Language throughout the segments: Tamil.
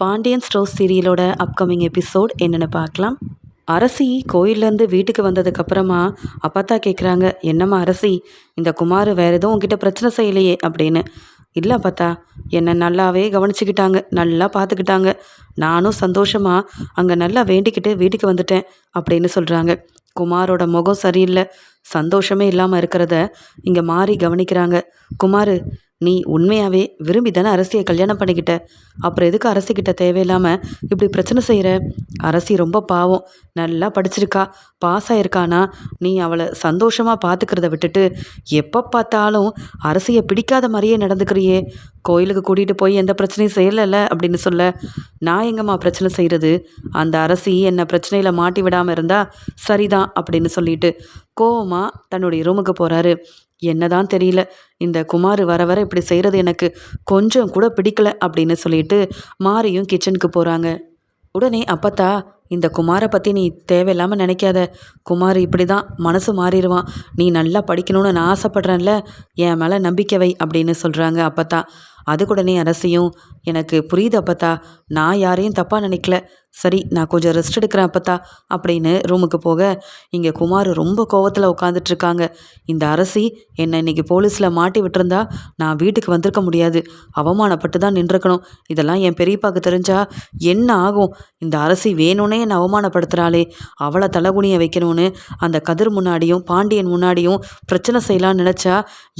பாண்டியன் ஸ்டோர் சீரியலோட அப்கமிங் எபிசோட் என்னென்னு பார்க்கலாம். அரசி கோயிலேருந்து வீட்டுக்கு வந்ததுக்கப்புறமா அப்பத்தா கேட்குறாங்க என்னம்மா அரசி இந்த குமார் வேறு எதுவும் உங்ககிட்ட பிரச்சனை செய்யலையே அப்படின்னு. இல்லை பார்த்தா என்னை நல்லாவே கவனிச்சுக்கிட்டாங்க நல்லா பார்த்துக்கிட்டாங்க. நானும் சந்தோஷமாக அங்கே நல்லா வேண்டிக்கிட்டு வீட்டுக்கு வந்துட்டேன் அப்படின்னு சொல்கிறாங்க குமாரோட முகம் சரியில்லை சந்தோஷமே இல்லாமல் இருக்கிறத இங்கே மாறி கவனிக்கிறாங்க. குமார் நீ உண்மையாகவே விரும்பி தானே அரசியை கல்யாணம் பண்ணிக்கிட்ட? அப்புறம் எதுக்கு அரசிக்கிட்ட தேவையில்லாமல் இப்படி பிரச்சனை செய்கிற அரசி ரொம்ப பாவம். நல்லா படிச்சிருக்கா பாஸ் ஆயிருக்கானா? நீ அவளை சந்தோஷமாக பார்த்துக்கிறத விட்டுட்டு எப்போ பார்த்தாலும் அரசியை பிடிக்காத மாதிரியே நடந்துக்கிறியே. கோயிலுக்கு கூட்டிகிட்டு போய் எந்த பிரச்சனையும் செய்யலைல்ல அப்படின்னு சொல்ல நான் எங்கம்மா பிரச்சனை செய்கிறது அந்த அரசி என்னை பிரச்சனையில் மாட்டி விடாமல் இருந்தால் சரிதான் அப்படின்னு சொல்லிட்டு கோவமாக தன்னுடைய ரூமுக்கு போகிறாரு என்னதான் தெரியல. இந்த குமார் வர வர இப்படி செய்கிறது எனக்கு கொஞ்சம் கூட பிடிக்கல அப்படின்னு சொல்லிட்டு மாரியும் கிச்சனுக்கு போகிறாங்க உடனே அப்பத்தா இந்த குமாரை பற்றி நீ தேவையில்லாமல் நினைக்காத. குமார் இப்படி தான் மனசு மாறிடுவான். நீ நல்லா படிக்கணும்னு நான் ஆசைப்பட்றேன்ல என் மேலே நம்பிக்கை வை அப்படின்னு சொல்கிறாங்க அப்பத்தா. அதுக்குடனே அரசியும் எனக்கு புரியுது அப்பத்தா நான் யாரையும் தப்பாக நினைக்கல. சரி நான் கொஞ்சம் ரெஸ்ட் எடுக்கிறேன் அப்பத்தா அப்படின்னு ரூமுக்கு போக இங்கே குமார் ரொம்ப கோவத்தில் உட்காந்துட்ருக்காங்க இந்த அரசி என்னை இன்னைக்கு போலீஸில் மாட்டி விட்டுருந்தா நான் வீட்டுக்கு வந்திருக்க முடியாது. அவமானப்பட்டு தான் நின்றுக்கணும் இதெல்லாம் என் பெரியப்பாக்கு தெரிஞ்சா என்ன ஆகும்? இந்த அரசி வேணும்னே என்னை அவமானப்படுத்துகிறாளே அவளை தலைகுனிய வைக்கணும்னு அந்த கதிர் முன்னாடியும் பாண்டியன் முன்னாடியும் பிரச்சனை செய்யலான்னு நினச்சா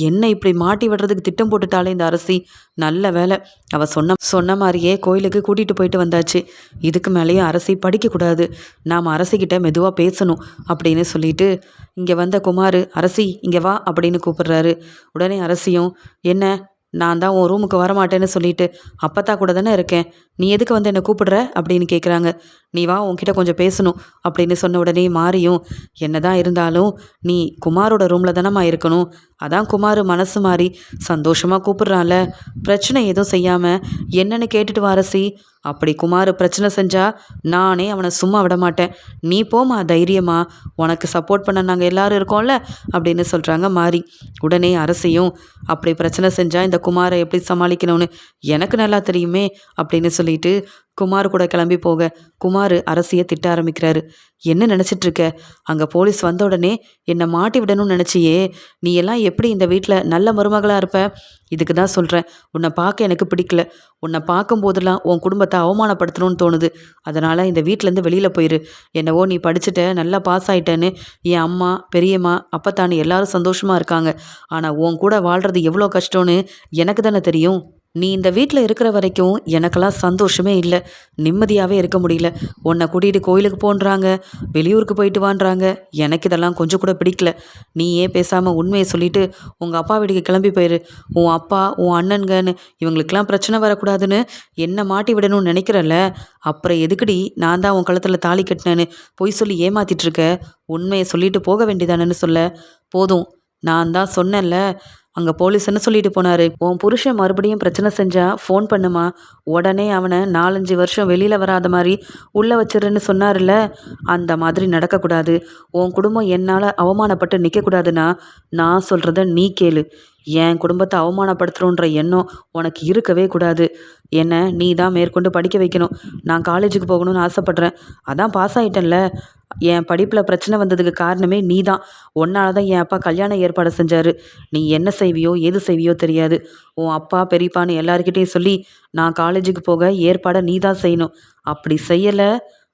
என்னை இப்படி மாட்டி விடுறதுக்கு திட்டம் போட்டுட்டாளே இந்த அரசி. நல்ல வேலை அவள் சொன்ன சொன்ன மாதிரியே கோயிலுக்கு கூட்டிகிட்டு போயிட்டு வந்தாச்சு. இதுக்கு மேலேயும் அரசி படிக்கக்கூடாது. நாம் அரசிக்கிட்ட மெதுவாக பேசணும் அப்படின்னு சொல்லிட்டு இங்கே வந்த குமார் அரசி இங்கே வா அப்படின்னு கூப்பிடுறாரு. உடனே அரசியும் என்ன நான் தான் உன் ரூமுக்கு வரமாட்டேன்னு சொல்லிட்டு அப்பத்தா கூட தானே இருக்கேன். நீ எதுக்கு வந்து என்னை கூப்பிடுற? அப்படின்னு கேட்குறாங்க நீ வா உன்கிட்ட கொஞ்சம் பேசணும் அப்படின்னு சொன்ன உடனே மாறியும் என்ன தான் இருந்தாலும் நீ குமாரோட ரூமில் தானம்மா இருக்கணும். அதான் குமார் மனசு மாறி சந்தோஷமாக கூப்பிடுறான்ல. பிரச்சனை எதுவும் செய்யாமல் என்னன்னு கேட்டுட்டு வாரசி. அப்படி குமார் பிரச்சனை செஞ்சா நானே அவனை சும்மா விட மாட்டேன். நீ போமா தைரியமா. உனக்கு சப்போர்ட் பண்ண நாங்கள் எல்லாரும் இருக்கோம்ல? அப்படின்னு சொல்கிறாங்க மாறி. உடனே அரசையும் அப்படி பிரச்சனை செஞ்சால் இந்த குமாரை எப்படி சமாளிக்கணும்னு? எனக்கு நல்லா தெரியுமே அப்படின்னு சொல்லிட்டு குமார் கூட கிளம்பி போக குமார் அரசியை திட்ட ஆரம்பிக்கிறாரு. என்ன நினச்சிட்டு இருக்க அங்கே போலீஸ் வந்த உடனே என்னை மாட்டி விடணும்னு நினச்சியே. நீ எல்லாம் எப்படி இந்த வீட்டில் நல்ல மருமகளாக இருப்ப? இதுக்கு தான் சொல்கிறேன் உன்னை பார்க்க எனக்கு பிடிக்கல. உன்னை பார்க்கும்போதெல்லாம் உன் குடும்பத்தை அவமானப்படுத்தணும்னு தோணுது. அதனால் இந்த வீட்டிலேருந்து வெளியில் போயிரு. என்னவோ நீ படிச்சுட்ட நல்லா பாஸ் ஆகிட்டேன்னு என் அம்மா பெரியம்மா அப்பத்தானு எல்லாரும் சந்தோஷமாக இருக்காங்க. ஆனால் உன் கூட வாழ்கிறது எவ்வளோ கஷ்டம்னு எனக்கு தானே தெரியும். நீ இந்த வீட்டில் இருக்கிற வரைக்கும் எனக்கெல்லாம் சந்தோஷமே இல்லை. நிம்மதியாகவே இருக்க முடியல. உன்னை கூட்டிகிட்டு கோயிலுக்கு போன்றாங்க. வெளியூருக்கு போயிட்டு வான்றாங்க. எனக்கு இதெல்லாம் கொஞ்சம் கூட பிடிக்கல. நீ ஏன் பேசாமல் உண்மையை சொல்லிட்டு உங்கள் அப்பா வீட்டுக்கு கிளம்பி போயிரு. உன் அப்பா உன் அண்ணன்கன்னு இவங்களுக்கெல்லாம் பிரச்சனை வரக்கூடாதுன்னு என்ன மாட்டி விடணும்னு நினைக்கிறல்ல? அப்புறம் எதுக்குடி நான் தான் உன் கழுத்தில் தாலி கட்டினேன்னு பொய் சொல்லி ஏமாத்திட்டுருக்க உண்மையை சொல்லிட்டு போக வேண்டியதானன்னு சொல்ல? போதும். நான் தான் சொன்னேன்ல அங்கே போலீஸ் என்ன சொல்லிட்டு போனார். உன் புருஷன் மறுபடியும் பிரச்சனை செஞ்சா ஃபோன் பண்ணுமா? உடனே அவனை நாலஞ்சு வருஷம் வெளியில் வராத மாதிரி உள்ளே வச்சிருன்னு சொன்னார்ல அந்த மாதிரி நடக்கக்கூடாது. உன் குடும்பம் என்னால் அவமானப்பட்டு நிற்கக்கூடாதுன்னா நான் சொல்கிறத நீ கேளு. என் குடும்பத்தை அவமானப்படுத்துகிறோன்ற எண்ணம் உனக்கு இருக்கவே கூடாது. என்னை நீ தான் மேற்கொண்டு படிக்க வைக்கணும். நான் காலேஜுக்கு போகணும்னு ஆசைப்பட்றேன். அதான் பாஸ் ஆகிட்டேன்ல என் படிப்பில் பிரச்சனை வந்ததுக்கு காரணமே நீ தான். ஒன்னால் தான் என் அப்பா கல்யாண ஏற்பாடு செஞ்சார். நீ என்ன செய்வியோ எது செய்வியோ தெரியாது. உன் அப்பா பெரியப்பான்னு எல்லாருக்கிட்டேயும் சொல்லி நான் காலேஜுக்கு போக ஏற்பாடை நீ தான் செய்யணும். அப்படி செய்யலை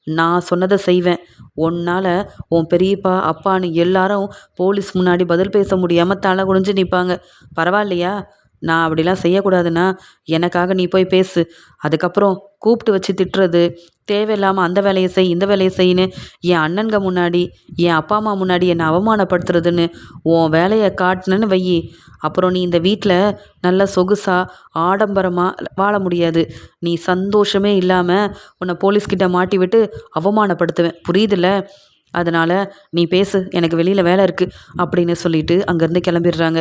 நான் சொன்னதை செய்வேன். உன்னால் உன் பெரியப்பா அப்பான்னு எல்லாரும் போலீஸ் முன்னாடி பதில் பேச முடியாமல் தலை குடிஞ்சு நிற்பாங்க பரவாயில்லையா? நான் அப்படிலாம் செய்யக்கூடாதுன்னா எனக்காக நீ போய் பேசு. அதுக்கப்புறம் கூப்பிட்டு வச்சு திட்டுறது தேவையில்லாமல் அந்த வேலையை செய் இந்த வேலையை செய்யின்னு என் அண்ணன்க முன்னாடி என் அப்பா அம்மா முன்னாடி என்னை அவமானப்படுத்துறதுன்னு உன் வேலையை காட்டினேன்னு வையி அப்புறம் நீ இந்த வீட்டில் நல்ல சொகுசாக ஆடம்பரமாக வாழ முடியாது. நீ சந்தோஷமே இல்லாமல் உன்னை போலீஸ்கிட்ட மாட்டி விட்டு அவமானப்படுத்துவேன். புரியுதுல்ல? அதனால் நீ பேசு எனக்கு வெளியில் வேலை இருக்குது அப்படின்னு சொல்லிட்டு அங்கேருந்து கிளம்பிடுறாங்க.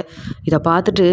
இதை பார்த்துட்டு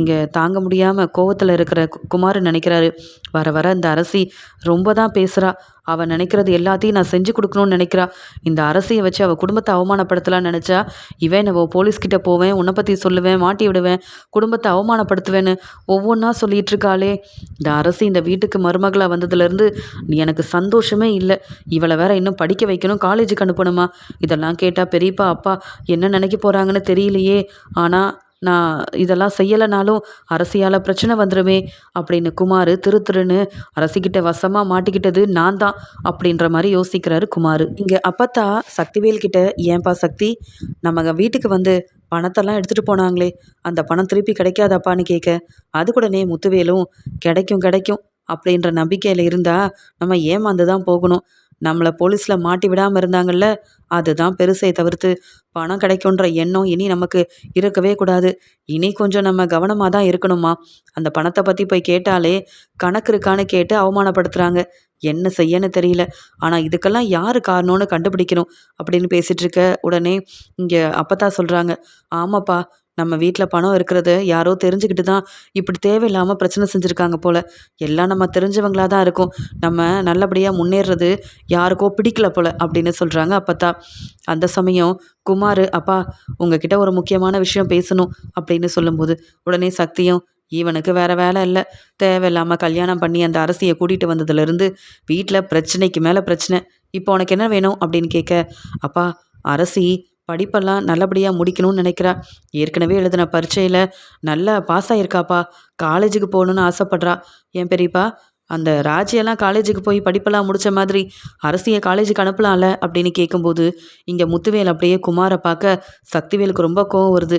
இங்கே தாங்க முடியாமல் கோவத்தில் இருக்கிற குமார் நினைக்கிறாரு. வர வர இந்த அரசி ரொம்ப தான் பேசுகிறா அவள் நினைக்கிறது எல்லாத்தையும் நான் செஞ்சு கொடுக்கணும்னு நினைக்கிறா. இந்த அரசியை வச்சு அவள் குடும்பத்தை அவமானப்படுத்தலாம்னு நினச்சா இவன் நான் போலீஸ்கிட்ட போவேன் உன்னை பற்றி சொல்லுவேன் மாட்டி விடுவேன் குடும்பத்தை அவமானப்படுத்துவேன்னு ஒவ்வொன்றா சொல்லிட்டு இருக்காளே. இந்த அரசி இந்த வீட்டுக்கு மருமகளாக வந்ததுலேருந்து நீ எனக்கு சந்தோஷமே இல்லை. இவளை வேற இன்னும் படிக்க வைக்கணும் காலேஜுக்கு அனுப்பணுமா? இதெல்லாம் கேட்டால் பெரியப்பா அப்பா என்ன நினைக்க போகிறாங்கன்னு தெரியலையே. ஆனால் நான் இதெல்லாம் செய்யலைனாலும் அரசியால் பிரச்சனை வந்துடுமே அப்படின்னு குமார் திரு திருன்னு அரசிக்கிட்ட வசமாக மாட்டிக்கிட்டது நான் தான் அப்படின்ற மாதிரி யோசிக்கிறாரு குமார். இங்கே அப்பத்தா சக்திவேல் கிட்ட ஏன்பா சக்தி நம்ம வீட்டுக்கு வந்து பணத்தெல்லாம் எடுத்துகிட்டு போனாங்களே அந்த பணம் திருப்பி கிடைக்காதாப்பான்னு கேட்க அது கூடனே முத்துவேலும் கிடைக்கும் கிடைக்கும் அப்படின்ற நம்பிக்கையில் இருந்தால் நம்ம ஏமாந்து தான் போகணும். நம்மளை போலீஸில் மாட்டி விடாமல் இருந்தாங்கல்ல அதுதான் பெருசை தவிர்த்து பணம் கிடைக்குன்ற எண்ணம் இனி நமக்கு இருக்கவே கூடாது. இனி கொஞ்சம் நம்ம கவனமாக தான் இருக்கணுமா? அந்த பணத்தை பற்றி போய் கேட்டாலே கணக்கு இருக்கான்னு கேட்டு அவமானப்படுத்துகிறாங்க என்ன செய்யன்னு தெரியல. ஆனால் இதுக்கெல்லாம் யார் காரணம்னு கண்டுபிடிக்கணும் அப்படின்னு பேசிகிட்டு இருக்க உடனே இங்கே அப்பத்தா சொல்கிறாங்க ஆமாப்பா நம்ம வீட்டில் பணம் இருக்கிறத யாரோ தெரிஞ்சுக்கிட்டு தான் இப்படி தேவையில்லாமல் பிரச்சனை செஞ்சுருக்காங்க போல். எல்லாம் நம்ம தெரிஞ்சவங்களாக தான் இருக்கும். நம்ம நல்லபடியாக முன்னேறது யாருக்கோ பிடிக்கல போல் அப்படின்னு சொல்கிறாங்க அப்பத்தா. அந்த சமயம் குமார் அப்பா உங்ககிட்ட ஒரு முக்கியமான விஷயம் பேசணும் அப்படின்னு சொல்லும்போது உடனே சக்தியும் இவனுக்கு வேற வேலை இல்லை. தேவையில்லாமல் கல்யாணம் பண்ணி அந்த அரசியை கூட்டிகிட்டு வந்ததுலேருந்து வீட்டில் பிரச்சனைக்கு மேலே பிரச்சனை. இப்போ உனக்கு என்ன வேணும்? அப்படின்னு கேட்க அப்பா அரசி படிப்பெல்லாம் நல்லபடியாக முடிக்கணும்னு நினைக்கிறா. ஏற்கனவே எழுதின பரீட்சையில் நல்லா பாஸ் ஆகிருக்காப்பா காலேஜுக்கு போகணுன்னு ஆசைப்பட்றா. ஏன் பெரியப்பா அந்த ராஜியெல்லாம் காலேஜுக்கு போய் படிப்பெல்லாம் முடித்த மாதிரி அரசியை காலேஜுக்கு அனுப்பலாம்ல அப்படின்னு கேட்கும்போது இங்கே முத்துவேல் அப்படியே குமாரை பார்க்க சக்திவேலுக்கு ரொம்ப கோவம் வருது.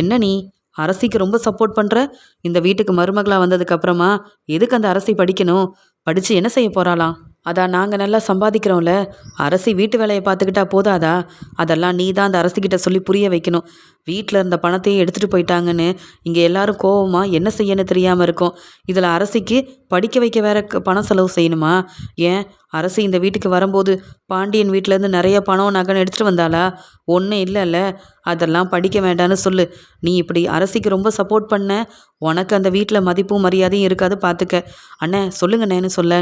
என்ன நீ? அரசிக்கு ரொம்ப சப்போர்ட் பண்ணுற இந்த வீட்டுக்கு மருமகளாக வந்ததுக்கப்புறமா எதுக்கு அந்த அரசி படிக்கணும்? படித்து என்ன செய்ய போகிறாளாம் அதான் நாங்கள் நல்லா சம்பாதிக்கிறோம்ல. அரசி வீட்டு வேலையை பார்த்துக்கிட்டா போதாதா? அதெல்லாம் நீ தான் அந்த அரசிக்கிட்ட சொல்லி புரிய வைக்கணும். வீட்டில் இருந்த பணத்தையும் எடுத்துகிட்டு போயிட்டாங்கன்னு இங்கே எல்லாரும் கோவமாக என்ன செய்யன்னு தெரியாமல் இருக்கும். இதில் அரசிக்கு படிக்க வைக்க வேற பணம் செலவு செய்யணுமா? ஏன்? அரசு இந்த வீட்டுக்கு வரும்போது பாண்டியன் வீட்டிலேருந்து நிறைய பணம் நகன் எடுத்துகிட்டு வந்தாளா? ஒன்றும் இல்லைல்ல. அதெல்லாம் படிக்க வேண்டான்னு சொல்லு. நீ இப்படி அரசிக்கு ரொம்ப சப்போர்ட் பண்ண உனக்கு அந்த வீட்டில் மதிப்பும் மரியாதையும் இருக்காது பார்த்துக்க அண்ணே சொல்லுங்கண்ணேன்னு சொல்ல.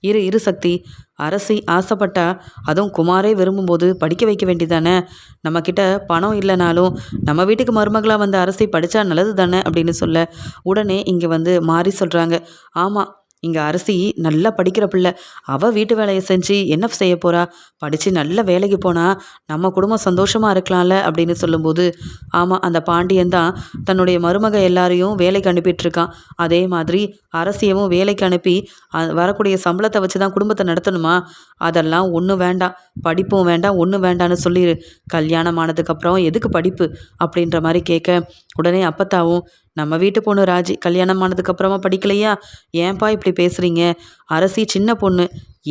இரு இரு சக்தி. அரசி ஆசைப்பட்டா அதுவும் குமாரே விரும்பும்போது படிக்க வைக்க வேண்டியதானே நம்மக்கிட்ட பணம் இல்லைனாலும் நம்ம வீட்டுக்கு மருமகளாக வந்த அரசி படித்தா நல்லது தானே அப்படின்னு சொல்ல. உடனே இங்கே வந்து மாறி சொல்கிறாங்க ஆமாம் இங்கே அரசி நல்லா படிக்கிற பிள்ளை. அவள் வீட்டு வேலையை செஞ்சு என்ன செய்ய போகிறா படித்து நல்ல வேலைக்கு போனால் நம்ம குடும்பம் சந்தோஷமாக இருக்கலாம்ல அப்படின்னு சொல்லும்போது ஆமாம் அந்த பாண்டியன் தான் தன்னுடைய மருமக எல்லாரையும் வேலைக்கு அனுப்பிட்டுருக்கான். அதே மாதிரி அரசியவும் வேலைக்கு அனுப்பி வரக்கூடிய சம்பளத்தை வச்சு தான் குடும்பத்தை நடத்தணுமா? அதெல்லாம் ஒன்றும் வேண்டாம். படிப்பும் வேண்டாம் ஒன்றும் வேண்டான்னு சொல்லி கல்யாணம் ஆனதுக்கப்புறம் எதுக்கு படிப்பு? அப்படின்ற மாதிரி கேட்க உடனே அப்பத்தாவும் நம்ம வீட்டு பொண்ணு ராஜி கல்யாணம் ஆனதுக்கப்புறமா படிக்கலையா? ஏன்பா இப்படி பேசுகிறீங்க அரசி சின்ன பொண்ணு.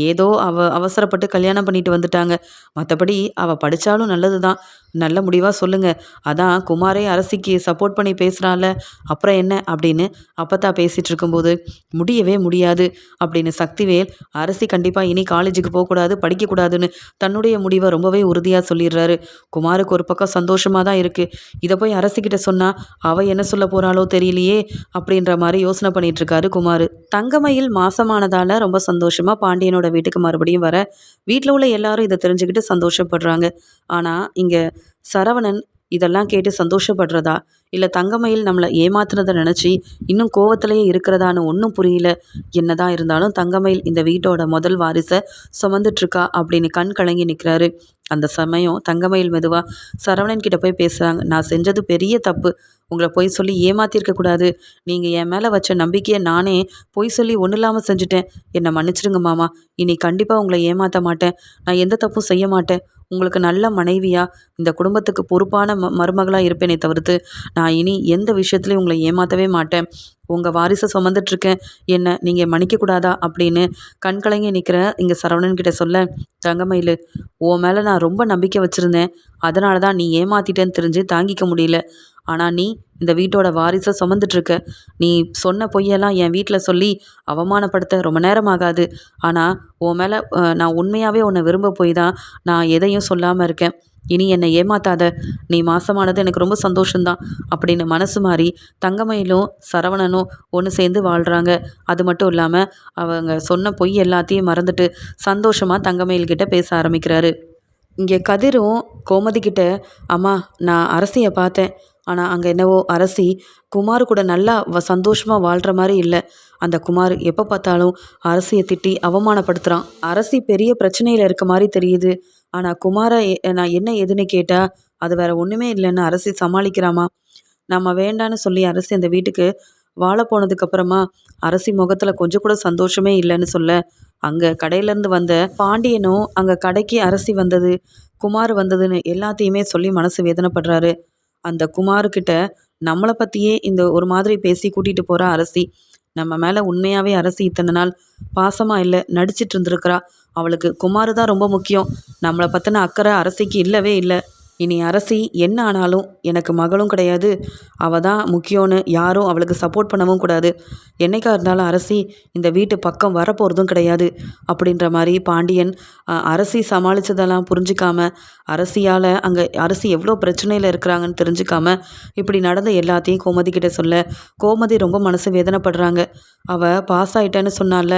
ஏதோ அவ அவசரப்பட்டு கல்யாணம் பண்ணிட்டு வந்துட்டாங்க. மற்றபடி அவள் படித்தாலும் நல்லது தான் நல்ல முடிவாக சொல்லுங்கள் அதான் குமாரே அரசிக்கு சப்போர்ட் பண்ணி பேசுகிறான்ல அப்புறம் என்ன அப்படின்னு அப்பத்தா பேசிகிட்டு இருக்கும்போது முடியவே முடியாது அப்படின்னு சக்திவேல் அரசி கண்டிப்பாக இனி காலேஜுக்கு போகக்கூடாது படிக்கக்கூடாதுன்னு தன்னுடைய முடிவை ரொம்பவே உறுதியாக சொல்லிடுறாரு. குமாருக்கு ஒரு பக்கம் சந்தோஷமாக தான் இருக்குது இதை போய் அரசிக்கிட்ட சொன்னால் அவள் என்ன சொல்ல போகிறாளோ தெரியலையே அப்படின்ற மாதிரி யோசனை பண்ணிகிட்ருக்காரு குமார். தங்கமயில் மாசமானதால் ரொம்ப சந்தோஷமாக பாண்டியனோட வீட்டுக்கு மறுபடியும் வர வீட்டில் உள்ள எல்லாரும் இதை தெரிஞ்சுக்கிட்டு சந்தோஷப்படுறாங்க. ஆனால் இங்கே சரவணன் இதெல்லாம் கேட்டு சந்தோஷப்படுறதா? இல்லை தங்கமயில் நம்மளை ஏமாத்துறதை நினச்சி இன்னும் கோவத்திலேயே இருக்கிறதான்னு ஒன்றும் புரியல. என்னதான் இருந்தாலும் தங்கமயில் இந்த வீட்டோட முதல் வாரிசை சுமந்துட்டுருக்கா அப்படின்னு கண் கலங்கி நிற்கிறாரு அந்த சமயம் தங்கமயில் மெதுவாக சரவணன் கிட்ட போய் பேசுகிறாங்க நான் செஞ்சது பெரிய தப்பு. உங்களை பொய் சொல்லி ஏமாத்திருக்க கூடாது. நீங்கள் என் மேலே வச்ச நம்பிக்கையை நானே பொய் சொல்லி ஒன்றும் இல்லாமல் செஞ்சுட்டேன். என்னை மன்னிச்சிடுங்க மாமா. இனி கண்டிப்பாக உங்களை ஏமாற்ற மாட்டேன். நான் எந்த தப்பும் செய்ய மாட்டேன். உங்களுக்கு நல்ல மனைவியாக இந்த குடும்பத்துக்கு பொறுப்பான ம மருமகளாக இருப்பேனே தவிர்த்து நான் இனி எந்த விஷயத்துலையும் உங்களை ஏமாற்றவே மாட்டேன். உங்கள் வாரிசை சுமந்துட்டுருக்கேன் என்ன நீங்கள் மன்னிக்கக்கூடாதா? அப்படின்னு கண் கலங்கி நிற்கிற இங்கே சரவணன்கிட்ட சொல்ல தங்கமயில் உன் மேலே நான் ரொம்ப நம்பிக்கை வச்சுருந்தேன். அதனால தான் நீ ஏமாத்திட்டேன்னு தெரிஞ்சு தாங்கிக்க முடியல. ஆனால் நீ இந்த வீட்டோட வாரிசை சுமந்துட்டுருக்க நீ சொன்ன பொய்யெல்லாம் என் வீட்டில் சொல்லி அவமானப்படுத்த ரொம்ப நேரம் ஆகாது ஆனால் உன் மேலே நான் உண்மையாகவே உன்னை விரும்ப போய் தான் நான் எதையும் சொல்லாமல் இருக்கேன். இனி என்னை ஏமாத்தாத. நீ மாசமானது எனக்கு ரொம்ப சந்தோஷம்தான். அப்படின்னு மனசு மாறி தங்கமயிலும் சரவணனும் ஒன்று சேர்ந்து வாழ்கிறாங்க அது மட்டும் இல்லாமல் அவங்க சொன்ன பொய் எல்லாத்தையும் மறந்துட்டு சந்தோஷமாக தங்கமயில்கிட்ட பேச ஆரம்பிக்கிறாரு. இங்கே கதிரும் கோமதி கிட்ட அம்மா நான் அரசியை பார்த்தேன். ஆனால் அங்கே என்னவோ அரசி குமார் கூட நல்லா வ சந்தோஷமாக வாழ்கிற மாதிரி இல்லை. அந்த குமார் எப்போ பார்த்தாலும் அரசியை திட்டி அவமானப்படுத்துகிறான் அரசி பெரிய பிரச்சனையில் இருக்க மாதிரி தெரியுது. ஆனால் குமாரை நான் என்ன ஏதுன்னு கேட்டால் அது வேற ஒன்றுமே இல்லைன்னு அரசி சமாளிக்கிறாமா? நம்ம வேண்டான்னு சொல்லி அரசி அந்த வீட்டுக்கு வாழ போனதுக்கப்புறமா அரசி முகத்தில் கொஞ்சம் கூட சந்தோஷமே இல்லைன்னு சொல்ல அங்கே கடையிலேருந்து வந்த பாண்டியனும் அங்கே கடைக்கு அரசி வந்தது குமார் வந்ததுன்னு எல்லாத்தையுமே சொல்லி மனசு வேதனைப்படுறாரு. அந்த குமார்கிட்ட நம்மளை பற்றியே இந்த ஒரு மாதிரி பேசி கூட்டிகிட்டு போகிற அரசி. நம்ம மேலே உண்மையாகவே அரசி இத்தனை நாள் பாசமாக இல்லை நடிச்சிட்டு இருந்திருக்கிறா. அவளுக்கு குமார் தான் ரொம்ப முக்கியம். நம்மளை பற்றின அக்கறை அரசிக்கு இல்லவே இல்லை. இனி அரசி என்ன ஆனாலும் எனக்கு மகளும் கிடையாது. அவள் தான் முக்கியம்னு யாரும் அவளுக்கு சப்போர்ட் பண்ணவும் கூடாது. என்னைக்கா இருந்தாலும் அரசி இந்த வீட்டு பக்கம் வரப்போகிறதும் கிடையாது. அப்படின்ற மாதிரி பாண்டியன் அரசி சமாளித்ததெல்லாம் புரிஞ்சிக்காம அரசியால் அங்கே அரசி எவ்வளோ பிரச்சனையில் இருக்கிறாங்கன்னு தெரிஞ்சுக்காம இப்படி நடந்த எல்லாத்தையும் கோமதி கிட்ட சொல்ல கோமதி ரொம்ப மனசு வேதனைப்படுறாங்க. அவள் பாஸ் ஆயிட்டேன்னு சொன்னால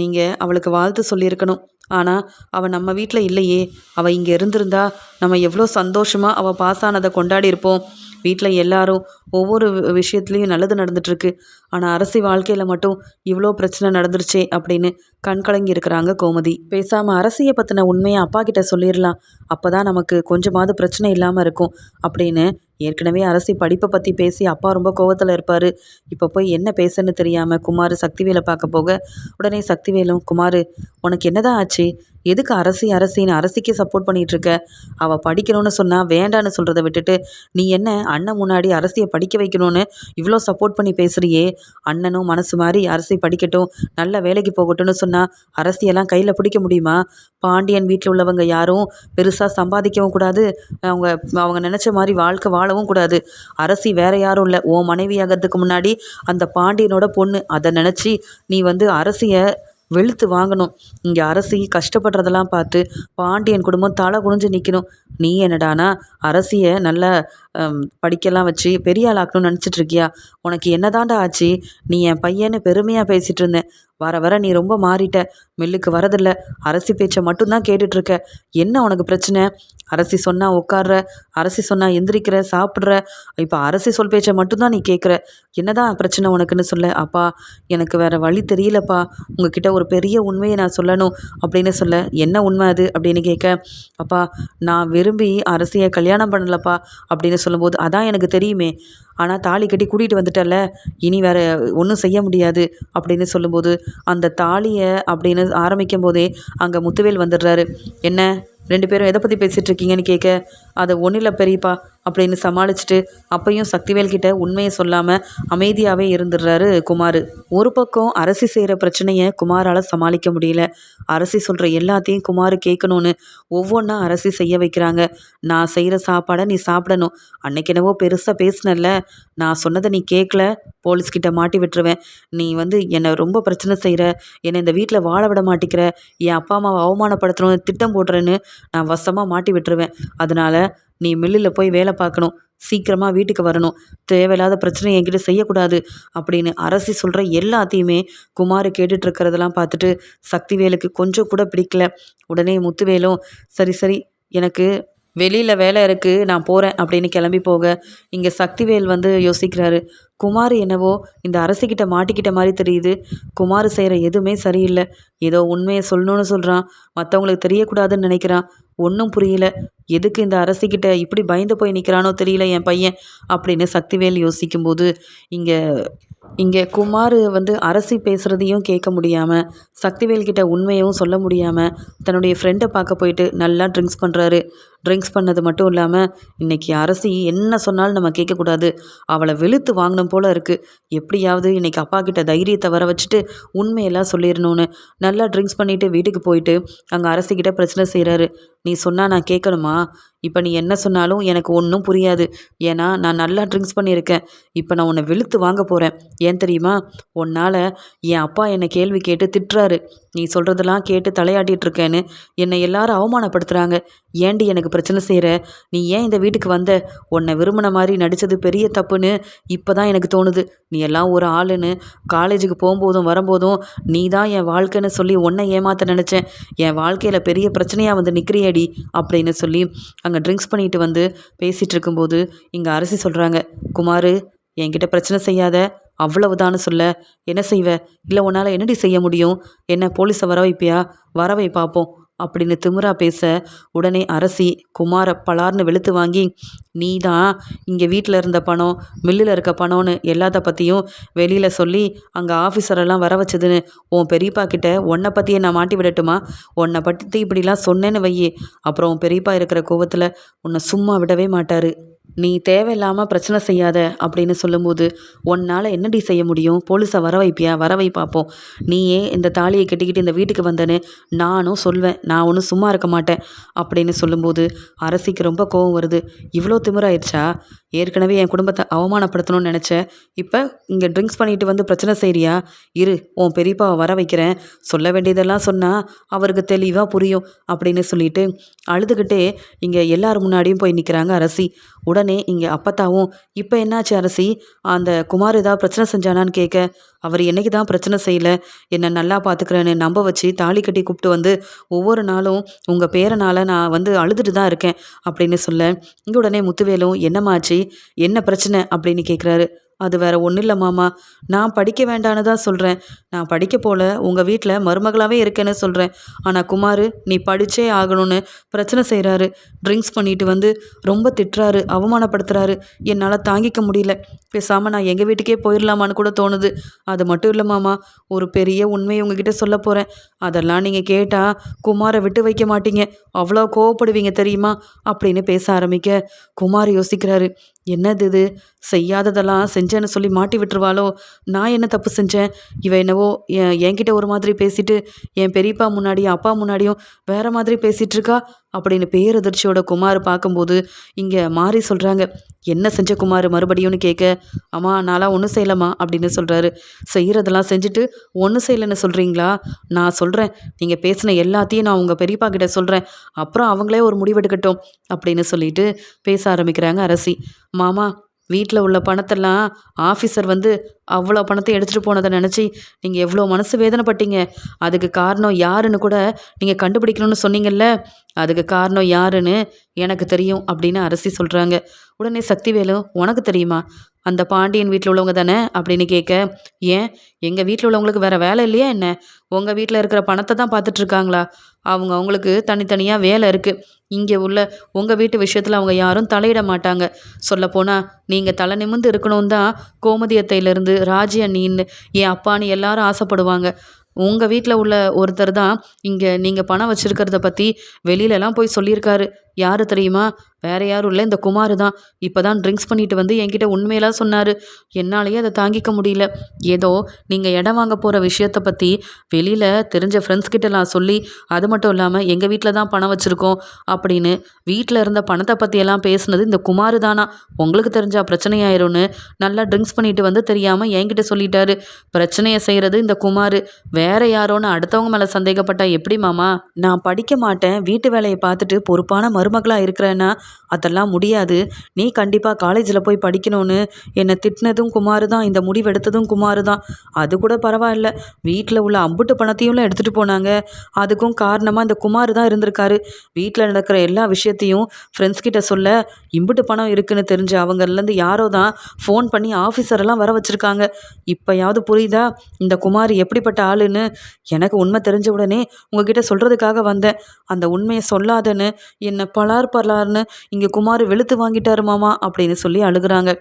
நீங்கள் அவளுக்கு வாழ்த்து சொல்லியிருக்கணும். ஆனால் அவள் நம்ம வீட்டில் இல்லையே. அவள் இங்கே இருந்திருந்தா நம்ம எவ்வளோ சந்தோஷமாக அவள் பாஸ் ஆனதை கொண்டாடி இருப்போம் வீட்டில் எல்லாரும் ஒவ்வொரு விஷயத்துலேயும் நல்லது நடந்துட்டுருக்கு. ஆனால் அரசி வாழ்க்கையில் மட்டும் இவ்வளோ பிரச்சனை நடந்துருச்சே அப்படின்னு கண் கலங்கி இருக்கிறாங்க கோமதி. பேசாமல் அரசியை பற்றின உண்மையை அப்பா கிட்ட சொல்லிடலாம் அப்போ தான் நமக்கு கொஞ்சமாவது பிரச்சனை இல்லாமல் இருக்கும் அப்படின்னு ஏற்கனவே அரசி படிப்பை பற்றி பேசி அப்பா ரொம்ப கோவத்தில் இருப்பார். இப்போ போய் என்ன பேசன்னு தெரியாமல் குமார் சக்திவேலை பார்க்க போக உடனே சக்திவேலும் குமார் உனக்கு என்னதான் ஆச்சு? எதுக்கு அரசி அரசின்னு அரசிக்கு சப்போர்ட் பண்ணிகிட்ருக்க அவள் படிக்கணும்னு சொன்னால் வேண்டான்னு சொல்கிறத விட்டுட்டு நீ என்ன அண்ணன் முன்னாடி அரசியை படிக்க வைக்கணும்னு இவ்வளோ சப்போர்ட் பண்ணி பேசுகிறியே அண்ணனும் மனசு மாதிரி அரசி படிக்கட்டும் நல்ல வேலைக்கு போகட்டும்னு சொன்னால் அரசியெல்லாம் கையில் பிடிக்க முடியுமா? பாண்டியன் வீட்டில் உள்ளவங்க யாரும் பெருசாக சம்பாதிக்கவும் கூடாது. அவங்க அவங்க நினச்ச மாதிரி வாழ்க்கை வாழவும் கூடாது. அரசி வேற யாரும் இல்லை. ஓ மனைவியாகிறதுக்கு முன்னாடி அந்த பாண்டியனோட பொண்ணு. அதை நினச்சி நீ வந்து அரசியை வெளுத்து வாங்கணும். இங்கே அரசி கஷ்டப்படுறதெல்லாம் பார்த்து பாண்டியன் குடும்பம் தலை குனிஞ்சு நிற்கணும் நீ என்னடானா அரசியை நல்லா படிக்கலாம் வச்சு பெரிய ஆளாக்கணும்னு நினச்சிட்ருக்கியா உனக்கு என்னதாண்டா ஆச்சு? நீ என் பையன்னு பெருமையாக பேசிகிட்டு இருந்தேன். வர வர நீ ரொம்ப மாறிட்ட. மில்லுக்கு வரதில்ல. அரசி பேச்சை மட்டும்தான் கேட்டுட்ருக்க. என்ன உனக்கு பிரச்சனை? அரசி சொன்னால் உட்கார்ற அரசி சொன்னால் எந்திரிக்கிற சாப்பிட்ற. இப்போ அரசி சொல் பேச்சை மட்டும்தான் நீ கேட்குற என்னதான் பிரச்சனை உனக்குன்னு சொல்ல? அப்பா எனக்கு வேறு வழி தெரியலப்பா. உங்ககிட்ட ஒரு பெரிய உண்மையை நான் சொல்லணும் அப்படின்னு சொல்ல. என்ன உண்மை அது அப்படின்னு கேட்க அப்பா நான் விரும்பி அரசியை கல்யாணம் பண்ணலப்பா அப்படின்னு சொல்லும்போது அதான் எனக்கு தெரியுமே. ஆனால் தாலி கட்டி கூட்டிகிட்டு வந்துட்டல இனி வேறு ஒன்றும் செய்ய முடியாது அப்படின்னு சொல்லும்போது அந்த தாலியை அப்படின்னு ஆரம்பிக்கும் போதே அங்கே முத்துவேல் வந்துடுறாரு. என்ன? ரெண்டு பேரும் எதை பற்றி பேசிகிட்டு இருக்கீங்கன்னு கேட்க அதை இல்லை பெரியப்பா அப்படின்னு சமாளிச்சுட்டு அப்பையும் சக்திவேல்கிட்ட உண்மையை சொல்லாமல் அமைதியாகவே இருந்துடுறாரு குமார். ஒரு பக்கம் அரசி செய்கிற பிரச்சனையை குமாரால் சமாளிக்க முடியல. அரசி சொல்கிற எல்லாத்தையும் குமார் கேட்கணும்னு ஒவ்வொன்றா அரசி செய்ய வைக்கிறாங்க. நான் செய்கிற சாப்பாடை நீ சாப்பிடணும். அன்னைக்கு என்னவோ பெருசாக பேசினல்ல. நான் சொன்னதை நீ கேட்கல போலீஸ்கிட்ட மாட்டி விட்டுருவேன். நீ வந்து என்னை ரொம்ப பிரச்சனை செய்கிற என்னை இந்த வீட்டில் வாழ விட மாட்டிக்கிற. என் அப்பா அம்மாவை அவமானப்படுத்தணும்னு திட்டம் போடுறேன்னு நான் வசமாக மாட்டி விட்டுருவேன். அதனால் நீ மில்லில் போய் வேலை பார்க்கணும். சீக்கிரமாக வீட்டுக்கு வரணும். தேவையில்லாத பிரச்சனை என்கிட்ட செய்யக்கூடாது. அப்படின்னு அரசி சொல்கிற எல்லாத்தையுமே குமார் கேட்டுட்ருக்கிறதெல்லாம் பார்த்துட்டு சக்திவேலுக்கு கொஞ்சம் கூட பிடிக்கல. உடனே முத்துவேலும் சரி சரி எனக்கு வெளியில் வேலை இருக்குது நான் போகிறேன் அப்படின்னு கிளம்பி போக இங்கே சக்திவேல் வந்து யோசிக்கிறாரு. குமார் என்னவோ இந்த அரசிக்கிட்ட மாட்டிக்கிட்ட மாதிரி தெரியுது. குமார் செய்கிற எதுவுமே சரியில்லை. ஏதோ உண்மையை சொல்லணும்னு சொல்கிறான் மற்றவங்களுக்கு தெரியக்கூடாதுன்னு நினைக்கிறான். ஒன்றும் புரியல. எதுக்கு இந்த அரசிக்கிட்ட இப்படி பயந்து போய் நிற்கிறானோ தெரியல என் பையன் அப்படின்னு சக்திவேல் யோசிக்கும்போது இங்கே இங்கே குமார் வந்து அரசி பேசுகிறதையும் கேட்க முடியாமல் சக்திவேல் கிட்ட உண்மையும் சொல்ல முடியாமல் தன்னுடைய ஃப்ரெண்டை பார்க்க போயிட்டு நல்லா ட்ரிங்க்ஸ் பண்ணுறாரு ட்ரிங்க்ஸ் பண்ணது மட்டும் இல்லாமல் இன்றைக்கி அரசி என்ன சொன்னாலும் நம்ம கேட்கக்கூடாது. அவளை வெளுத்து வாங்கணும் போல் இருக்குது எப்படியாவது இன்றைக்கி அப்பா கிட்ட தைரியத்தை வர வச்சுட்டு உண்மையெல்லாம் சொல்லிடணும்னு. நல்லா ட்ரிங்க்ஸ் பண்ணிவிட்டு வீட்டுக்கு போயிட்டு அங்கே அரசிக்கிட்ட பிரச்சனை செய்கிறாரு நீ சொன்னால் நான் கேட்கணுமா? இப்போ நீ என்ன சொன்னாலும் எனக்கு ஒன்றும் புரியாது. ஏன்னா நான் நல்லா ட்ரிங்க்ஸ் பண்ணியிருக்கேன். இப்போ நான் உன்னை வெளுத்து வாங்க போகிறேன் ஏன் தெரியுமா? உன்னால் என் அப்பா என்னை கேள்வி கேட்டு திட்டுறாரு. நீ சொல்கிறதெல்லாம் கேட்டு தலையாட்டிட்டு இருக்கேன்னு என்னை எல்லாரும் அவமானப்படுத்துகிறாங்க ஏண்டி எனக்கு பிரச்சனை செய்கிற நீ ஏன் இந்த வீட்டுக்கு வந்த? உன்னை விரும்பின மாதிரி நடித்தது பெரிய தப்புன்னு இப்போ தான் எனக்கு தோணுது. நீ எல்லாம் ஒரு ஆளுன்னு காலேஜுக்கு போகும்போதும் வரும்போதும் நீ தான் என் வாழ்க்கைன்னு சொல்லி உன்னை ஏமாத்த நினச்சேன். என் வாழ்க்கையில் பெரிய பிரச்சனையாக வந்து நிற்கிறியடி அப்படின்னு சொல்லி அங்கே ட்ரிங்க்ஸ் பண்ணிட்டு வந்து பேசிகிட்டு இருக்கும்போது இங்கே அரசி சொல்கிறாங்க குமார் என்கிட்ட பிரச்சனை செய்யாத. அவ்வளவுதான்னு சொல்ல. என்ன செய்வ? இல்லை உன்னால் என்னடி செய்ய முடியும்? என்ன போலீஸை வர வைப்பியா வரவை பார்ப்போம். அப்படின்னு திமிரா பேச உடனே அரசி குமாரை பலார்னு வெளுத்து வாங்கி நீ தான் இங்கே வீட்டில் இருந்த பணம் மில்லில் இருக்க பணம்னு எல்லாத்த பற்றியும் வெளியில் சொல்லி அங்கே ஆஃபீஸரெல்லாம் வர வச்சதுன்னு உன் பெரியப்பா கிட்ட உன்னை பற்றியே நான் மாட்டி விடட்டுமா? உன்னை பற்றி இப்படிலாம் சொன்னேன்னு வையே. அப்புறம் உன் பெரியப்பா இருக்கிற கோவத்தில் உன்னை சும்மா விடவே மாட்டார். நீ தேவையில்லாமல் பிரச்சனை செய்யாத அப்படின்னு சொல்லும்போது உன்னால் என்னடி செய்ய முடியும்? போலீஸை வர வைப்பியா? வர வை பார்ப்போம் நீயே இந்த தாலியை கட்டிக்கிட்டு இந்த வீட்டுக்கு வந்தேன்னு நானும் சொல்வேன். நான் ஒன்றும் சும்மா இருக்க மாட்டேன். அப்படின்னு சொல்லும்போது அரசிக்கு ரொம்ப கோவம் வருது. இவ்வளோ திமிராயிடுச்சா? ஏற்கனவே என் குடும்பத்தை அவமானப்படுத்தணும்னு நினச்சேன். இப்போ இங்கே ட்ரிங்க்ஸ் பண்ணிட்டு வந்து பிரச்சனை செய்கிறியா இரு உன் பெரியப்பாவை வர வைக்கிறேன். சொல்ல வேண்டியதெல்லாம் சொன்னால் அவருக்கு தெளிவாக புரியும். அப்படின்னு சொல்லிட்டு அழுதுகிட்டே இங்கே எல்லார் முன்னாடியும் போய் நிற்கிறாங்க அரசி. உடனே இங்கே அப்பத்தாவும் இப்போ என்னாச்சு அரசி? அந்த குமார் ஏதாவது பிரச்சனை செஞ்சானான்னு கேட்க அவர் என்னைக்கு தான் பிரச்சனை செய்யலை. என்னை நல்லா பார்த்துக்கிறேன்னு நம்ப வச்சு தாலி கட்டி கூப்பிட்டு வந்து ஒவ்வொரு நாளும் உங்கள் பேரனால் நான் வந்து அழுதுட்டு தான் இருக்கேன் அப்படின்னு சொல்ல இங்கே உடனே முத்துவேலும் என்னம்மாச்சு என்ன பிரச்சனை? அப்படின்னு கேட்குறாரு அது வேற ஒன்றும் இல்லை மாமா. நான் படிக்க வேண்டான்னு தான் சொல்கிறேன் நான் படிக்க போல உங்கள் வீட்டில் மருமகளாகவே இருக்கேன்னு சொல்கிறேன் ஆனால் குமார் நீ படித்தே ஆகணும்னு பிரச்சனை செய்கிறாரு ட்ரிங்க்ஸ் பண்ணிட்டு வந்து ரொம்ப திட்டுறாரு அவமானப்படுத்துகிறாரு என்னால் தாங்கிக்க முடியல. பேசாமல் நான் எங்கள் வீட்டுக்கே போயிடலாமான்னு கூட தோணுது. அது மட்டும் இல்லை மாமா ஒரு பெரிய உண்மையை உங்ககிட்ட சொல்ல போகிறேன் அதெல்லாம் நீங்கள் கேட்டால் குமாரை விட்டு வைக்க மாட்டீங்க. அவ்வளோ கோவப்படுவீங்க தெரியுமா? அப்படின்னு பேச ஆரம்பிக்க குமார் யோசிக்கிறாரு. என்னது இது? செய்யாததெல்லாம் செஞ்சேன்னு சொல்லி மாட்டி விட்டுருவாளோ? நான் என்ன தப்பு செஞ்சேன்? இவ என்னவோ என் என்கிட்ட ஒரு மாதிரி பேசிட்டு என் பெரியப்பா முன்னாடியும் அப்பா முன்னாடியும் வேற மாதிரி பேசிகிட்டு இருக்கா? அப்படின்னு பேரதிர்ச்சியோட குமார் பார்க்கும்போது இங்கே மாறி சொல்கிறாங்க என்ன செஞ்ச குமார் மறுபடியும்னு கேட்க? அம்மா நான்லாம் ஒன்றும் செய்யலம்மா அப்படின்னு சொல்கிறாரு செய்கிறதெல்லாம் செஞ்சுட்டு ஒன்றும் செய்யலைன்னு சொல்கிறீங்களா நான் சொல்கிறேன் நீங்கள் பேசின எல்லாத்தையும் நான் உங்கள் பெரியப்பா கிட்ட சொல்கிறேன் அப்புறம் அவங்களே ஒரு முடிவெடுக்கட்டும் அப்படின்னு சொல்லிட்டு பேச ஆரம்பிக்கிறாங்க அரசி. மாமா வீட்டில் உள்ள பணத்தெல்லாம் ஆஃபீஸர் வந்து அவ்வளோ பணத்தை எடுத்துகிட்டு போனதை நினச்சி நீங்கள் எவ்வளோ மனசு வேதனைப்பட்டீங்க? அதுக்கு காரணம் யாருன்னு கூட நீங்கள் கண்டுபிடிக்கணும்னு சொன்னீங்கல்ல? அதுக்கு காரணம் யாருன்னு எனக்கு தெரியும் அப்படின்னு அரசி சொல்கிறாங்க உடனே சக்திவேலு உனக்கு தெரியுமா? அந்த பாண்டியன் வீட்டில் உள்ளவங்க தானே? அப்படின்னு கேட்க ஏன்? எங்கள் வீட்டில் உள்ளவங்களுக்கு வேறு வேலை இல்லையா என்ன? உங்கள் வீட்டில் இருக்கிற பணத்தை தான் பார்த்துட்ருக்காங்களா அவங்க அவங்களுக்கு தனித்தனியாக வேலை இருக்குது இங்கே உள்ள உங்கள் வீட்டு விஷயத்தில் அவங்க யாரும் தலையிட மாட்டாங்க. சொல்லப்போனால் நீங்கள் தலை நிமிர்ந்து இருக்கணும் தான் கோமதி அத்தையிலேருந்து ராஜி அண்ணின்னு என் அப்பான்னு எல்லாரும் ஆசைப்படுவாங்க. உங்கள் வீட்டில் உள்ள ஒருத்தர் தான் இங்கே நீங்கள் பணம் வச்சுருக்கிறத பற்றி வெளியிலலாம் போய் சொல்லியிருக்காரு. யார் தெரியுமா? வேற யாரும் இல்லை. இந்த குமார் தான். இப்போ தான் ட்ரிங்க்ஸ் பண்ணிட்டு வந்து என்கிட்ட உண்மையெல்லாம் சொன்னார். என்னாலேயே அதை தாங்கிக்க முடியல. ஏதோ நீங்கள் இடம் வாங்க போகிற விஷயத்தை பற்றி வெளியில் தெரிஞ்ச ஃப்ரெண்ட்ஸ் கிட்ட நான் சொல்லி அது மட்டும் இல்லாமல் எங்கள் வீட்டில் தான் பணம் வச்சுருக்கோம் அப்படின்னு வீட்டில் இருந்த பணத்தை பற்றியெல்லாம் பேசுனது இந்த குமார் தானா? உங்களுக்கு தெரிஞ்சா பிரச்சனையாயிரும்னு நல்லா ட்ரிங்க்ஸ் பண்ணிட்டு வந்து தெரியாமல் என்கிட்ட சொல்லிட்டாரு. பிரச்சனையை செய்கிறது இந்த குமார். வேற யாரோன்னு அடுத்தவங்க மேலே சந்தேகப்பட்டா எப்படி மாமா? நான் படிக்க மாட்டேன். வீட்டு வேலையை பார்த்துட்டு பொறுப்பான மறு மருமகளாக இருக்கிறேன்னா அதெல்லாம் முடியாது. நீ கண்டிப்பாக காலேஜில் போய் படிக்கணும்னு என்னை திட்டினதும் குமார் தான் இந்த முடிவெடுத்ததும் குமார் தான். அது கூட பரவாயில்ல. வீட்டில் உள்ள அம்புட்டு பணத்தையும்லாம் எடுத்துகிட்டு போனாங்க. அதுக்கும் காரணமாக இந்த குமார் தான் இருந்திருக்காரு. வீட்டில் நடக்கிற எல்லா விஷயத்தையும் ஃப்ரெண்ட்ஸ் கிட்ட சொல்ல இம்புட்டு பணம் இருக்குன்னு தெரிஞ்ச அவங்கலேருந்து யாரோ தான் ஃபோன் பண்ணி ஆஃபீஸரெல்லாம் வர வச்சுருக்காங்க. இப்போயாவது புரியுதா? இந்த குமார் எப்படிப்பட்ட ஆளுன்னு? எனக்கு உண்மை தெரிஞ்ச உடனே உங்ககிட்ட சொல்கிறதுக்காக வந்தேன். அந்த உண்மையை சொல்லாதன்னு என்னை பலார் பலார்னு இங்கே குமார் வெளுத்து வாங்கிட்டாரு மாமா அப்படின்னு சொல்லி அழுகிறாங்க.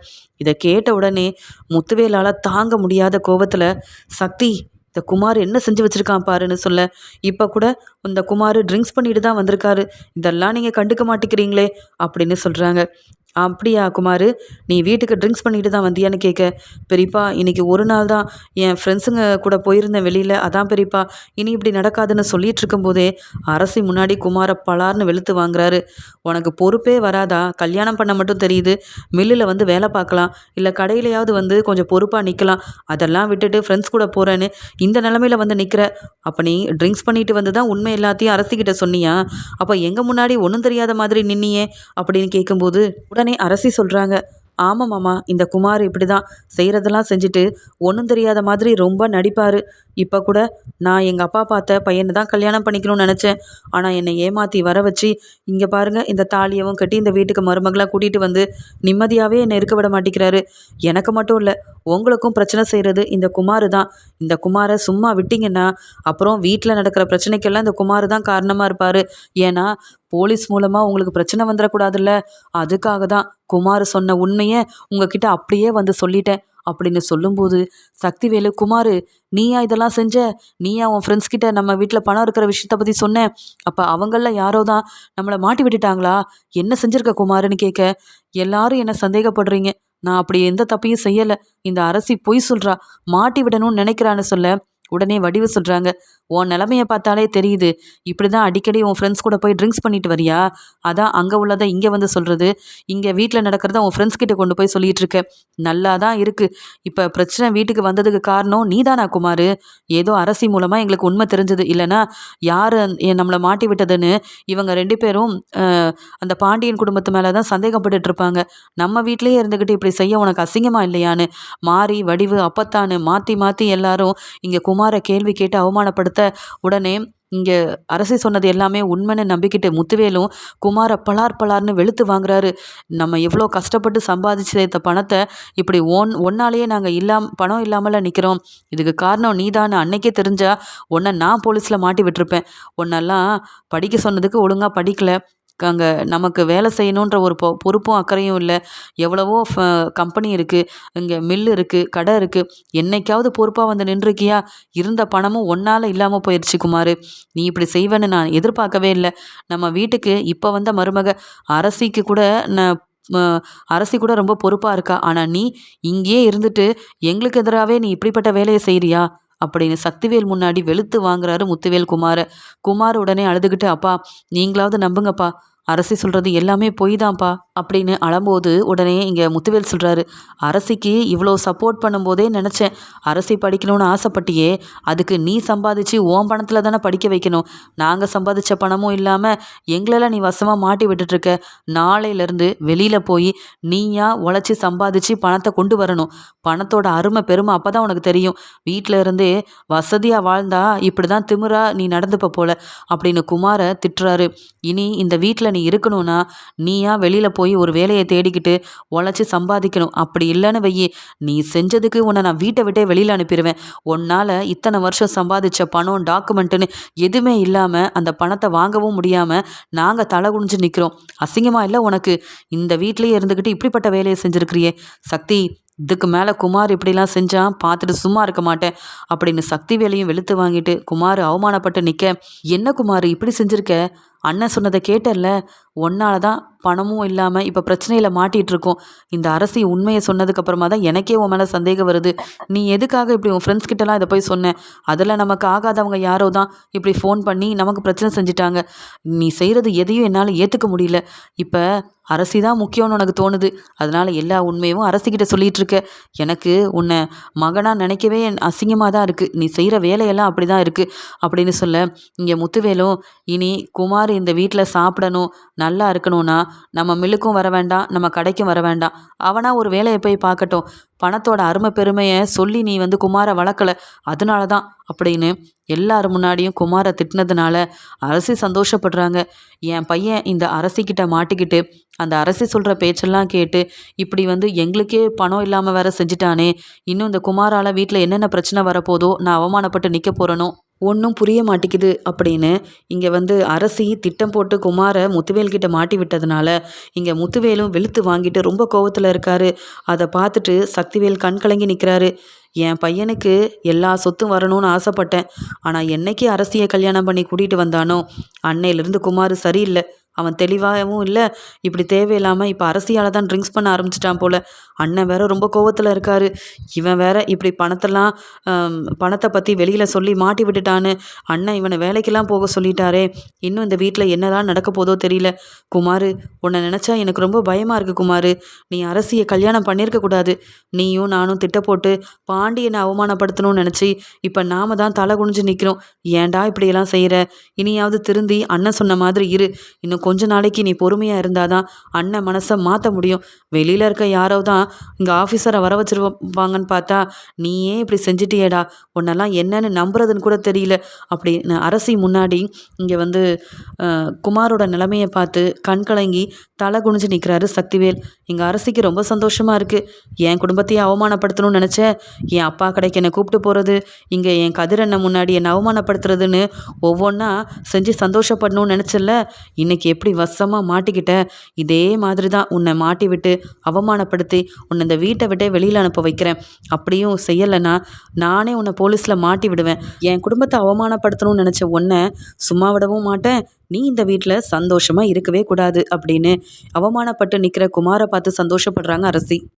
இதை கேட்ட உடனே முத்துவேலால் தாங்க முடியாத கோபத்தில் சக்தி இந்த குமார் என்ன செஞ்சு வச்சுருக்கான் பாருன்னு சொல்ல. இப்போ கூட இந்த குமார் ட்ரிங்க்ஸ் பண்ணிட்டு தான் வந்திருக்காரு. இதெல்லாம் நீங்கள் கண்டுக்க மாட்டேங்கிறீங்களே அப்படின்னு சொல்கிறாங்க அப்படியா குமார்? நீ வீட்டுக்கு ட்ரிங்க்ஸ் பண்ணிட்டு தான் வந்தியான்னு கேட்க. பெரியப்பா இன்னைக்கு ஒரு நாள் தான். என் ஃப்ரெண்ட்ஸுங்க கூட போயிருந்தேன் வெளியில். அதான் பெரியப்பா இனி இப்படி நடக்காதுன்னு சொல்லிட்டு இருக்கும்போதே அரசி முன்னாடி குமாரை பலார்னு வெளுத்து வாங்குறாரு. உனக்கு பொறுப்பே வராதா? கல்யாணம் பண்ண மட்டும் தெரியுது. மில்லில் வந்து வேலை பார்க்கலாம். இல்லை கடையிலையாவது வந்து கொஞ்சம் பொறுப்பாக நிற்கலாம் அதெல்லாம் விட்டுட்டு ஃப்ரெண்ட்ஸ் கூட போகிறேன்னு இந்த நிலமையில வந்து நிற்கிற அப்போ நீ ட்ரிங்க்ஸ் பண்ணிட்டு வந்து தான் உண்மை எல்லாத்தையும் அரசிக்கிட்ட சொன்னியா? அப்போ எங்கள் முன்னாடி ஒன்றும் தெரியாத மாதிரி நின்னியே அப்படின்னு கேட்கும்போது உடனே அரசி சொல்கிறாங்க ஆமாம் மாமா இந்த குமார் இப்படி தான் செய்கிறதெல்லாம் செஞ்சுட்டு ஒன்றும் தெரியாத மாதிரி ரொம்ப நடிப்பார். இப்போ கூட நான் எங்கள் அப்பா பார்த்த பையனை தான் கல்யாணம் பண்ணிக்கணும்னு நினச்சேன். ஆனால் என்னை ஏமாற்றி வர வச்சு இங்கே பாருங்கள் இந்த தாலியவும் கட்டி இந்த வீட்டுக்கு மருமகளாக கூட்டிகிட்டு வந்து நிம்மதியாகவே என்னை இருக்க விட மாட்டேங்கிறாரு. எனக்கு மட்டும் இல்லை உங்களுக்கும் பிரச்சனை செய்கிறது இந்த குமார் தான். இந்த குமாரை சும்மா விட்டிங்கன்னா அப்புறம் வீட்டில் நடக்கிற பிரச்சனைக்கெல்லாம் இந்த குமார் தான் காரணமாக இருப்பார். ஏன்னா போலீஸ் மூலமாக உங்களுக்கு பிரச்சனை வந்துடக்கூடாதுல்ல அதுக்காக தான் குமார் சொன்ன உண்மையை உங்ககிட்ட அப்படியே வந்து சொல்லிட்டேன். அப்படின்னு சொல்லும்போது சக்திவேலு குமார் நீயா இதெல்லாம் செஞ்ச? நீயா உன் ஃப்ரெண்ட்ஸ் கிட்ட நம்ம வீட்டில் பணம் இருக்கிற விஷயத்த பற்றி சொன்னேன் அப்போ அவங்களில் யாரோ தான் நம்மளை மாட்டி விட்டுட்டாங்களா? என்ன செஞ்சிருக்க குமாருன்னு கேட்க எல்லாரும் என்ன சந்தேகப்படுறீங்க. நான் அப்படி எந்த தப்பையும் செய்யலை. இந்த அரசி பொய் சொல்கிறா மாட்டி விடணும்னு நினைக்கிறான்னு சொல்ல உடனே வடிவு சொல்கிறாங்க உன் நிலமையை பார்த்தாலே தெரியுது. இப்படி தான் அடிக்கடி உன் ஃப்ரெண்ட்ஸ் கூட போய் ட்ரிங்க்ஸ் பண்ணிட்டு வரியா? அதான் அங்கே உள்ளதை இங்கே வந்து சொல்கிறது இங்கே வீட்டில் நடக்கிறத உன் ஃப்ரெண்ட்ஸ் கிட்ட கொண்டு போய் சொல்லிட்டு இருக்க. நல்லா தான் இருக்குது இப்போ பிரச்சனை வீட்டுக்கு வந்ததுக்கு காரணம் நீ தானா குமார்? ஏதோ அரசி மூலமாக எங்களுக்கு உண்மை தெரிஞ்சது. இல்லைன்னா யார் நம்மளை மாட்டி விட்டதுன்னு இவங்க ரெண்டு பேரும் அந்த பாண்டியன் குடும்பத்து மேலே தான் சந்தேகப்பட்டுட்டு இருப்பாங்க. நம்ம வீட்லேயே இருந்துக்கிட்டு இப்படி செய்ய உனக்கு அசிங்கமா இல்லையான்னு? மாறி வடிவு அப்பத்தான்னு மாற்றி மாற்றி எல்லாரும் இங்கே குமாரை கேள்வி கேட்டு அவமானப்படுத்த உடனே இங்கே அரசி சொன்னது எல்லாமே உண்மைன்னு நம்பிக்கிட்டு முத்துவேலும் குமாரை பலார் பலார்னு வெளுத்து வாங்குறாரு. நம்ம எவ்வளோ கஷ்டப்பட்டு சம்பாதிச்சு சேர்த்த பணத்தை இப்படி ஒன் ஒன்னாலேயே நாங்கள் இல்லாம பணம் இல்லாமல் நிற்கிறோம் இதுக்கு காரணம் நீதான்னு அன்னைக்கே தெரிஞ்சா உன்னை நான் போலீஸில் மாட்டி விட்டுருப்பேன். உன்னெல்லாம் படிக்க சொன்னதுக்கு ஒழுங்காக படிக்கலை. அங்கே நமக்கு வேலை செய்யணுன்ற ஒரு பொ பொறுப்பும் அக்கறையும் இல்லை. எவ்வளவோ ஃப கம்பெனி இருக்குது இங்கே மில்லு இருக்குது கடை இருக்குது என்னைக்காவது பொறுப்பாக வந்து நின்றுருக்கியா? இருந்த பணமும் ஒன்றால் இல்லாமல் போயிடுச்சு குமார். நீ இப்படி செய்வேன்னு நான் எதிர்பார்க்கவே இல்லை. நம்ம வீட்டுக்கு இப்போ வந்த மருமக அரசிக்கு கூட நான் அரசி கூட ரொம்ப பொறுப்பாக இருக்கா. ஆனால் நீ இங்கேயே இருந்துட்டு எங்களுக்கு எதிராகவே நீ இப்படிப்பட்ட வேலையை செய்கிறியா அப்படின்னு சக்திவேல் முன்னாடி வெளுத்து வாங்குறாரு முத்துவேல் குமார. குமார் உடனே அழுதுகிட்டு அப்பா நீங்களாவது நம்புங்கப்பா. அரசி சொல்கிறது எல்லாமே பொய் தான்ப்பா அப்படின்னு அழம்போது உடனே இங்கே முத்துவேல் சொல்கிறாரு அரசிக்கு இவ்வளோ சப்போர்ட் பண்ணும்போதே நினச்சேன் அரசி படிக்கணும்னு ஆசைப்பட்டியே அதுக்கு நீ சம்பாதிச்சு ஓன் பணத்தில் தானே படிக்க வைக்கணும். நாங்கள் சம்பாதிச்ச பணமும் இல்லாமல் எங்களெல்லாம் நீ வசமாக மாட்டி விட்டுட்ருக்க நாளையிலேருந்து வெளியில் போய் நீயா உழைச்சி சம்பாதிச்சு பணத்தை கொண்டு வரணும். பணத்தோட அருமை பெருமை அப்போ தான் உனக்கு தெரியும். வீட்டில் இருந்தே வசதியாக வாழ்ந்தா இப்படி தான் திமிரா நீ நடந்துப்ப போல அப்படின்னு குமாரை திட்டுறாரு. இனி இந்த வீட்டில் நீ இருக்கணும்னா நீயா வெளியில் போய் ஒரு வேலையை தேடிக்கிட்டு உழைச்சி சம்பாதிக்கணும்? அப்படி இல்லைன்னு வையி. நீ செஞ்சதுக்கு உன்னை நான் வீட்டை விட்டே வெளியில் அனுப்பிடுவேன். உன்னால் இத்தனை வருஷம் சம்பாதிச்ச பணம் டாக்குமெண்ட்டுன்னு எதுவுமே இல்லாமல் அந்த பணத்தை வாங்கவும் முடியாமல் நாங்கள் தலை குனிஞ்சு நிற்கிறோம் அசிங்கமாக இல்லை உனக்கு? இந்த வீட்லேயே இருந்துக்கிட்டு இப்படிப்பட்ட வேலையை செஞ்சுருக்கிறியே? சக்தி இதுக்கு மேலே குமார் இப்படிலாம் செஞ்சான் பார்த்துட்டு சும்மா இருக்க மாட்டேன். அப்படின்னு சக்தி வேலையும் வெளுத்து வாங்கிட்டு குமார் அவமானப்பட்டு நிற்க என்ன குமார் இப்படி செஞ்சுருக்க? அண்ணன் சொன்னதை கேட்டல்ல ஒன்னால தான் பணமும் இல்லாமல் இப்போ பிரச்சனையில் மாட்டிகிட்ருக்கோம் இந்த அரசி உண்மையை சொன்னதுக்கப்புறமா தான் எனக்கே உன் மேலே சந்தேகம் வருது. நீ எதுக்காக இப்படி உன் ஃப்ரெண்ட்ஸ் கிட்டலாம் இதை போய் சொன்னேன் அதில் நமக்கு ஆகாதவங்க யாரோ தான் இப்படி ஃபோன் பண்ணி நமக்கு பிரச்சனை செஞ்சுட்டாங்க. நீ செய்கிறது எதையும் என்னால் ஏற்றுக்க முடியல. இப்போ அரசி தான் முக்கியம்னு உனக்கு தோணுது. அதனால் எல்லா உண்மையும் அரசிக்கிட்ட சொல்லிகிட்டு இருக்க எனக்கு உன்னை மகனாக நினைக்கவே அசிங்கமாக தான் இருக்குது நீ செய்கிற வேலையெல்லாம் அப்படி தான் இருக்குது அப்படின்னு சொல்ல இங்கே முத்துவேலும் இனி குமார் இந்த வீட்டில் சாப்பிடணும். நல்லா இருக்கணும்னா நம்ம மில்லுக்கும் வர வேண்டாம் நம்ம கடைக்கும் வர வேண்டாம். அவனாக ஒரு வேலையை போய் பார்க்கட்டும். பணத்தோட அருமை பெருமையை சொல்லி நீ வந்து குமாரை வளர்க்கல. அதனால தான் அப்படின்னு எல்லார் முன்னாடியும் குமாரை திட்டினதுனால அரசி சந்தோஷப்படுறாங்க. என் பையன் இந்த அரசிக்கிட்ட மாட்டிக்கிட்டு அந்த அரசி சொல்கிற பேச்செல்லாம் கேட்டு இப்படி வந்து எங்களுக்கே பணம் இல்லாமல் வேற செஞ்சிட்டானே. இன்னும் இந்த குமாரால் வீட்டில் என்னென்ன பிரச்சனை வரப்போதோ நான் அவமானப்பட்டு நிற்க போகிறனோ ஒன்றும் புரிய மாட்டேங்குது அப்படின்னு இங்கே வந்து அரசி திட்டம் போட்டு குமாரை முத்துவேல்கிட்ட மாட்டி விட்டதுனால இங்கே முத்துவேலும் வெளுத்து வாங்கிட்டு ரொம்ப கோவத்தில் இருக்காரு. அதை பார்த்துட்டு சக்திவேல் கண் கலங்கி நிற்கிறாரு என் பையனுக்கு எல்லா சொத்தும் வரணும்னு ஆசைப்பட்டேன். ஆனால் என்னைக்கு அரசியை கல்யாணம் பண்ணி கூட்டிகிட்டு வந்தானோ? அன்னையிலேருந்து குமார் சரியில்லை. அவன் தெளிவாகவும் இல்லை. இப்படி தேவையில்லாமல் இப்போ அரசியால் தான் ட்ரிங்க்ஸ் பண்ண ஆரம்பிச்சிட்டான் போல். அண்ணன் வேற ரொம்ப கோவத்தில் இருக்காரு. இவன் வேற இப்படி பணத்தெல்லாம் பணத்தை பற்றி வெளியில் சொல்லி மாட்டி விட்டுட்டான்னு அண்ணன் இவனை வேலைக்கெல்லாம் போக சொல்லிட்டாரே. இன்னும் இந்த வீட்டில் என்னதான் நடக்க போதோ தெரியல. குமார் உன்னை நினச்சா எனக்கு ரொம்ப பயமாக இருக்குது குமார். நீ அரசியை கல்யாணம் பண்ணியிருக்க கூடாது. நீயும் நானும் திட்ட போட்டு பாண்டியனை அவமானப்படுத்தணும்னு நினச்சி இப்போ நாம தான் தலை குனிஞ்சு நிற்கிறோம் ஏன்டா இப்படியெல்லாம் செய்கிற இனியாவது திருந்தி அண்ணன் சொன்ன மாதிரி இரு. இன்னும் கொஞ்ச நாளைக்கு நீ பொறுமையாக இருந்தால் தான் அண்ணன் மனசை மாற்ற முடியும். வெளியில் இருக்க யாரோ தான் இங்கே ஆஃபீஸரை வர வச்சிருவாங்கன்னு பார்த்தா நீயே இப்படி செஞ்சிட்டியேடா? உன்னெல்லாம் என்னன்னு நம்புறதுன்னு கூட தெரியல. அப்படின்னு அரசி முன்னாடி இங்கே வந்து குமாரோட நிலைமையை பார்த்து கண் கலங்கி தலை குனிஞ்சு நிற்கிறாரு சக்திவேல். எங்கள் அரசிக்கு ரொம்ப சந்தோஷமாக இருக்குது என் குடும்பத்தையே அவமானப்படுத்தணும்னு நினச்சேன். என் அப்பா கடைக்கு என்னை கூப்பிட்டு போகிறது இங்கே என் கதிரண்ணன் முன்னாடி என்னை அவமானப்படுத்துறதுன்னு ஒவ்வொன்றா செஞ்சு சந்தோஷப்படணும்னு நினச்சல இன்னைக்கு எப்படி வசமாக மாட்டிக்கிட்ட? இதே மாதிரி தான் உன்னை மாட்டி விட்டு அவமானப்படுத்தி உன்னை இந்த வீட்டை விட்டே வெளியில் அனுப்ப வைக்கிறேன். அப்படியும் செய்யலைன்னா நானே உன்னை போலீஸில் மாட்டி விடுவேன். என் குடும்பத்தை அவமானப்படுத்தணும்னு நினச்ச உன்னை சும்மா விடவும் மாட்டேன். நீ இந்த வீட்டில் சந்தோஷமாக இருக்கவே கூடாது அப்படின்னு அவமானப்பட்டு நிற்கிற குமாரை பார்த்து சந்தோஷப்படுறாங்க அரசி.